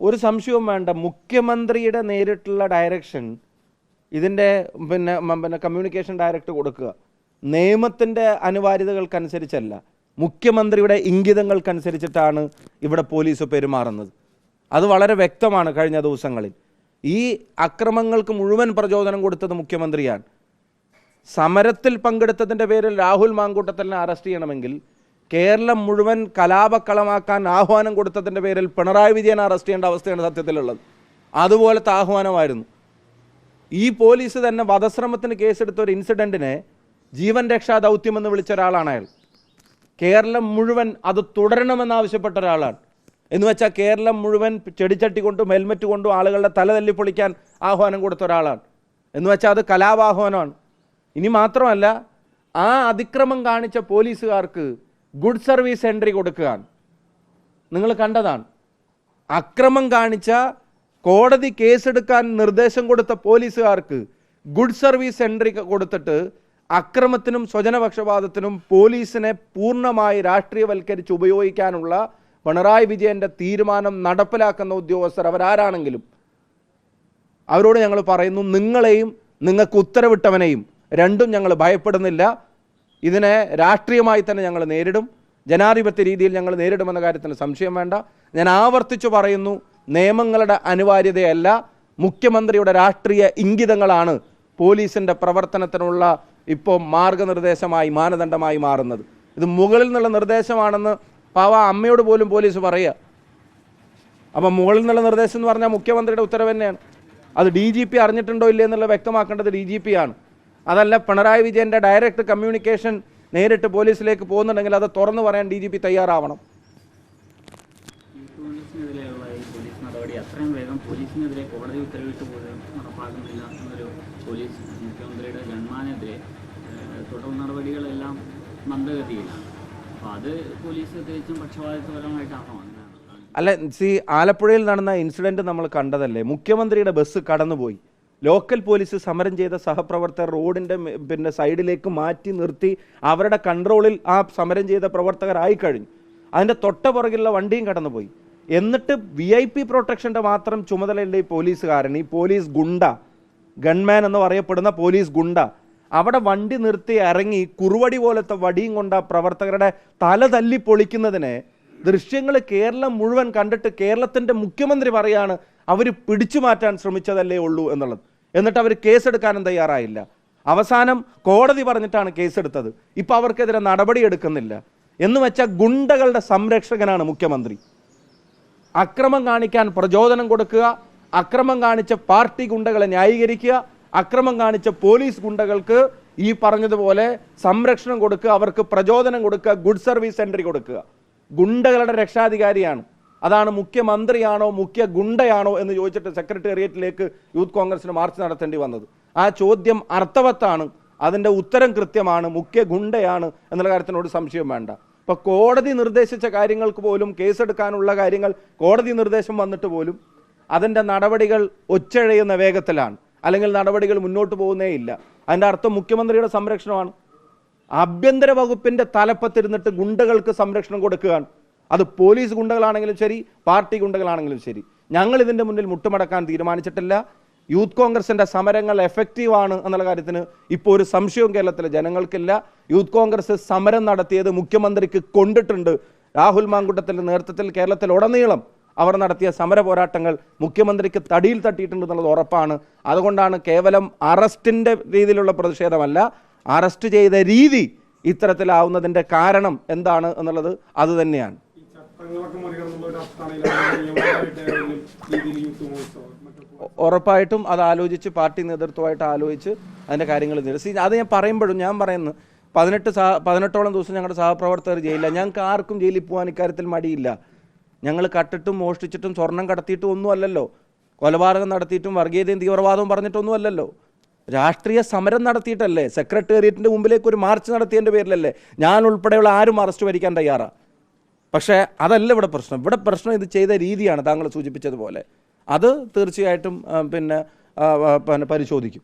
ഒരു സംശയവും വേണ്ട. മുഖ്യമന്ത്രിയുടെ നേരിട്ടുള്ള ഡയറക്ഷൻ ഇതിന്റെ പിന്നെ പിന്നെ കമ്മ്യൂണിക്കേഷൻ ഡയറക്ടർ കൊടുക്കുക. നിയമത്തിന്റെ അനിവാര്യതകൾക്കനുസരിച്ചല്ല. മുഖ്യമന്ത്രിയുടെ ഇംഗിതങ്ങൾക്കനുസരിച്ചിട്ടാണ് ഇവിടെ പോലീസ് പെരുമാറുന്നത്. അത് വളരെ വ്യക്തമാണ് കഴിഞ്ഞ ദിവസങ്ങളിൽ. ഈ അക്രമങ്ങൾക്ക് മുഴുവൻ പ്രചോദനം കൊടുത്തത് മുഖ്യമന്ത്രിയാണ്. സമരത്തിൽ പങ്കെടുത്തതിന്റെ പേരിൽ രാഹുൽ മാങ്കൂട്ടത്തലിനെ അറസ്റ്റ് ചെയ്യണമെങ്കിൽ കേരളം മുഴുവൻ കലാപക്കളമാക്കാൻ ആഹ്വാനം കൊടുത്തതിന്റെ പേരിൽ പിണറായി വിജയൻ അറസ്റ്റ് ചെയ്യേണ്ട അവസ്ഥയാണ് സത്യത്തിലുള്ളത്. അതുപോലത്തെ ആഹ്വാനമായിരുന്നു. ഈ പോലീസ് തന്നെ വധശ്രമത്തിന് കേസെടുത്ത ഒരു ഇൻസിഡന്റിനെ ജീവൻ രക്ഷാ ദൗത്യമെന്ന് വിളിച്ച ഒരാളാണ് അയാൾ. കേരളം മുഴുവൻ അത് തുടരണമെന്നാവശ്യപ്പെട്ട ഒരാളാണ്. എന്ന് വെച്ചാൽ കേരളം മുഴുവൻ ചെടിച്ചട്ടി കൊണ്ടും ഹെൽമെറ്റ് കൊണ്ടും ആളുകളുടെ തല തല്ലി പൊളിക്കാൻ ആഹ്വാനം കൊടുത്ത ഒരാളാണ്. എന്ന് വെച്ചാൽ അത് കലാപാഹ്വാനമാണ് ഇനി മാത്രമല്ല ആ അതിക്രമം കാണിച്ച പോലീസുകാർക്ക് ഗുഡ് സർവീസ് എൻട്രി കൊടുക്കുകയാണ്. നിങ്ങൾ കണ്ടതാണ്. അക്രമം കാണിച്ച കോടതി കേസെടുക്കാൻ നിർദ്ദേശം കൊടുത്ത പോലീസുകാർക്ക് ഗുഡ് സർവീസ് എൻട്രി കൊടുത്തിട്ട് അക്രമത്തിനും സ്വജനപക്ഷപാതത്തിനും പോലീസിനെ പൂർണമായി രാഷ്ട്രീയവൽക്കരിച്ച് ഉപയോഗിക്കാനുള്ള പിണറായി വിജയന്റെ തീരുമാനം നടപ്പിലാക്കുന്ന ഉദ്യോഗസ്ഥർ അവരാരാണെങ്കിലും അവരോട് ഞങ്ങൾ പറയുന്നു നിങ്ങളെയും നിങ്ങൾക്ക് ഉത്തരവിട്ടവനെയും രണ്ടും ഞങ്ങൾ ഭയപ്പെടുന്നില്ല. ഇതിനെ രാഷ്ട്രീയമായി തന്നെ ഞങ്ങൾ നേരിടും. ജനാധിപത്യ രീതിയിൽ ഞങ്ങൾ നേരിടുമെന്ന കാര്യത്തിന് സംശയം വേണ്ട. ഞാൻ ആവർത്തിച്ചു പറയുന്നു നിയമങ്ങളുടെ അനിവാര്യതയല്ല. മുഖ്യമന്ത്രിയുടെ രാഷ്ട്രീയ ഇംഗിതങ്ങളാണ് പോലീസിന്റെ പ്രവർത്തനത്തിനുള്ള ഇപ്പോൾ മാർഗനിർദ്ദേശമായി മാനദണ്ഡമായി മാറുന്നത്. ഇത് മുകളിൽ നിന്നുള്ള നിർദ്ദേശമാണെന്ന് പാവ അമ്മയോട് പോലും പോലീസ് പറയുക. അപ്പം മുകളിൽ നിന്നുള്ള നിർദ്ദേശം എന്ന് പറഞ്ഞാൽ മുഖ്യമന്ത്രിയുടെ ഉത്തരവ് തന്നെയാണ്. അത് ഡി ജി പി അറിഞ്ഞിട്ടുണ്ടോ ഇല്ലേ എന്നുള്ളത് വ്യക്തമാക്കേണ്ടത് ഡി ജി പി ആണ്. അതല്ല പിണറായി വിജയന്റെ ഡയറക്റ്റ് കമ്മ്യൂണിക്കേഷൻ നേരിട്ട് പോലീസിലേക്ക് പോകുന്നുണ്ടെങ്കിൽ അത് തുറന്നു പറയാൻ ഡി ജി പി തയ്യാറാവണം. തുടർ നടപടികളെല്ലാം മന്ദഗതിയിലാണ്. അപ്പോൾ അത് പോലീസ് തികച്ചും പക്ഷപാതിത്വപരമായിട്ടാണോ അങ്ങനെയാണ് അല്ല സി ആലപ്പുഴയിൽ നടന്ന ഇൻസിഡന്റ് നമ്മൾ കണ്ടതല്ലേ? മുഖ്യമന്ത്രിയുടെ ബസ് കടന്നുപോയി. ലോക്കൽ പോലീസ് സമരം ചെയ്ത സഹപ്രവർത്തകർ റോഡിന്റെ പിന്നെ സൈഡിലേക്ക് മാറ്റി നിർത്തി അവരുടെ കൺട്രോളിൽ ആ സമരം ചെയ്ത പ്രവർത്തകരായി ആയിക്കഴിഞ്ഞു അതിന്റെ തൊട്ട വണ്ടിയും കടന്നുപോയി. എന്നിട്ട് വി ഐ പി പ്രൊട്ടക്ഷന്റെ മാത്രം ചുമതലയുള്ള ഈ പോലീസുകാരൻ ഈ പോലീസ് ഗുണ്ട ഗൺമാൻ എന്ന് പറയപ്പെടുന്ന പോലീസ് ഗുണ്ട അവിടെ വണ്ടി നിർത്തി ഇറങ്ങി കുറുവടി പോലത്തെ വടിയും കൊണ്ട് ആ പ്രവർത്തകരുടെ തല തല്ലി പൊളിക്കുന്നതിനെ ദൃശ്യങ്ങൾ കേരളം മുഴുവൻ കണ്ടിട്ട് കേരളത്തിന്റെ മുഖ്യമന്ത്രി പറയാണ് അവർ പിടിച്ചു മാറ്റാൻ ശ്രമിച്ചതല്ലേ ഉള്ളൂ എന്നുള്ളത്. എന്നിട്ട് അവർ കേസെടുക്കാനും തയ്യാറായില്ല. അവസാനം കോടതി പറഞ്ഞിട്ടാണ് കേസെടുത്തത്. ഇപ്പൊ അവർക്കെതിരെ നടപടി എടുക്കുന്നില്ല. എന്ന് വെച്ചാൽ ഗുണ്ടകളുടെ സംരക്ഷകനാണ് മുഖ്യമന്ത്രി. അക്രമം കാണിക്കാൻ പ്രചോദനം കൊടുക്കുക അക്രമം കാണിച്ച പാർട്ടി ഗുണ്ടകളെ ന്യായീകരിക്കുക അക്രമം കാണിച്ച പോലീസ് ഗുണ്ടകൾക്ക് ഈ പറഞ്ഞതുപോലെ സംരക്ഷണം കൊടുക്കുക അവർക്ക് പ്രചോദനം കൊടുക്കുക ഗുഡ് സർവീസ് എൻട്രി കൊടുക്കുക. ഗുണ്ടകളുടെ രക്ഷാധികാരിയാണ്. അതാണ് മുഖ്യമന്ത്രിയാണോ മുഖ്യ ഗുണ്ടയാണോ എന്ന് ചോദിച്ചിട്ട് സെക്രട്ടേറിയറ്റിലേക്ക് യൂത്ത് കോൺഗ്രസിന് മാർച്ച് നടത്തേണ്ടി വന്നത്. ആ ചോദ്യം അർത്ഥവത്താണ് അതിന്റെ ഉത്തരം കൃത്യമാണ് മുഖ്യ ഗുണ്ടയാണ് എന്നുള്ള കാര്യത്തിനോട് സംശയം വേണ്ട. ഇപ്പൊ കോടതി നിർദ്ദേശിച്ച കാര്യങ്ങൾക്ക് പോലും കേസെടുക്കാനുള്ള കാര്യങ്ങൾ കോടതി നിർദ്ദേശം വന്നിട്ട് പോലും അതിന്റെ നടപടികൾ ഒച്ചഴയുന്ന വേഗത്തിലാണ്. അല്ലെങ്കിൽ നടപടികൾ മുന്നോട്ട് പോകുന്നേ ഇല്ല. അതിന്റെ അർത്ഥം മുഖ്യമന്ത്രിയുടെ സംരക്ഷണമാണ്. ആഭ്യന്തര വകുപ്പിന്റെ തലപ്പത്തിരുന്നിട്ട് ഗുണ്ടകൾക്ക് സംരക്ഷണം കൊടുക്കുകയാണ്. അത് പോലീസ് ഗുണ്ടകളാണെങ്കിലും ശരി പാർട്ടി ഗുണ്ടകളാണെങ്കിലും ശരി. ഞങ്ങൾ ഇതിന്റെ മുന്നിൽ മുട്ടുമടക്കാൻ തീരുമാനിച്ചിട്ടില്ല. യൂത്ത് കോൺഗ്രസിന്റെ സമരങ്ങൾ എഫക്റ്റീവ് ആണ് എന്നുള്ള കാര്യത്തിന് ഇപ്പോൾ ഒരു സംശയവും കേരളത്തിലെ ജനങ്ങൾക്കില്ല. യൂത്ത് കോൺഗ്രസ് സമരം നടത്തിയത് മുഖ്യമന്ത്രിക്ക് കൊണ്ടിട്ടുണ്ട്. രാഹുൽ മാങ്കുട്ടത്തിന്റെ നേതൃത്വത്തിൽ കേരളത്തിൽ ഉടനീളം അവർ നടത്തിയ സമര പോരാട്ടങ്ങൾ മുഖ്യമന്ത്രിക്ക് തടിയിൽ തട്ടിയിട്ടുണ്ട് എന്നുള്ളത് ഉറപ്പാണ്. അതുകൊണ്ടാണ് കേവലം അറസ്റ്റിന്റെ രീതിയിലുള്ള പ്രതിഷേധമല്ല അറസ്റ്റ് ചെയ്ത രീതി ഇത്തരത്തിലാവുന്നതിന്റെ കാരണം എന്താണ് എന്നുള്ളത് അത് ഉറപ്പായിട്ടും അത് ആലോചിച്ച് പാർട്ടി നേതൃത്വമായിട്ട് ആലോചിച്ച് അതിന്റെ കാര്യങ്ങൾ നിരസി അത് ഞാൻ പറയുമ്പോഴും ഞാൻ പറയുന്നു പതിനെട്ട് സഹ പതിനെട്ടോളം ദിവസം ഞങ്ങളുടെ സഹപ്രവർത്തകർ ജയിലില്ല ഞങ്ങൾക്ക് ആർക്കും ജയിലിൽ പോകാൻ ഇക്കാര്യത്തിൽ മടിയില്ല. ഞങ്ങൾ കട്ടിട്ടും മോഷ്ടിച്ചിട്ടും സ്വർണം കടത്തിയിട്ടും ഒന്നും അല്ലല്ലോ. കൊലപാതകം നടത്തിയിട്ടും വർഗീയതയും തീവ്രവാദവും പറഞ്ഞിട്ടൊന്നും അല്ലല്ലോ. രാഷ്ട്രീയ സമരം നടത്തിയിട്ടല്ലേ? സെക്രട്ടേറിയറ്റിന്റെ മുമ്പിലേക്ക് ഒരു മാർച്ച് നടത്തിയതിന്റെ പേരിലല്ലേ? ഞാൻ ഉൾപ്പെടെയുള്ള ആരും അറസ്റ്റ് വരിക്കാൻ തയ്യാറാ. പക്ഷേ അതല്ല ഇവിടെ പ്രശ്നം. ഇവിടെ പ്രശ്നം ഇത് ചെയ്ത രീതിയാണ് താങ്കൾ സൂചിപ്പിച്ചതുപോലെ. അത് തീർച്ചയായിട്ടും പിന്നെ പിന്നെ പരിശോധിക്കും.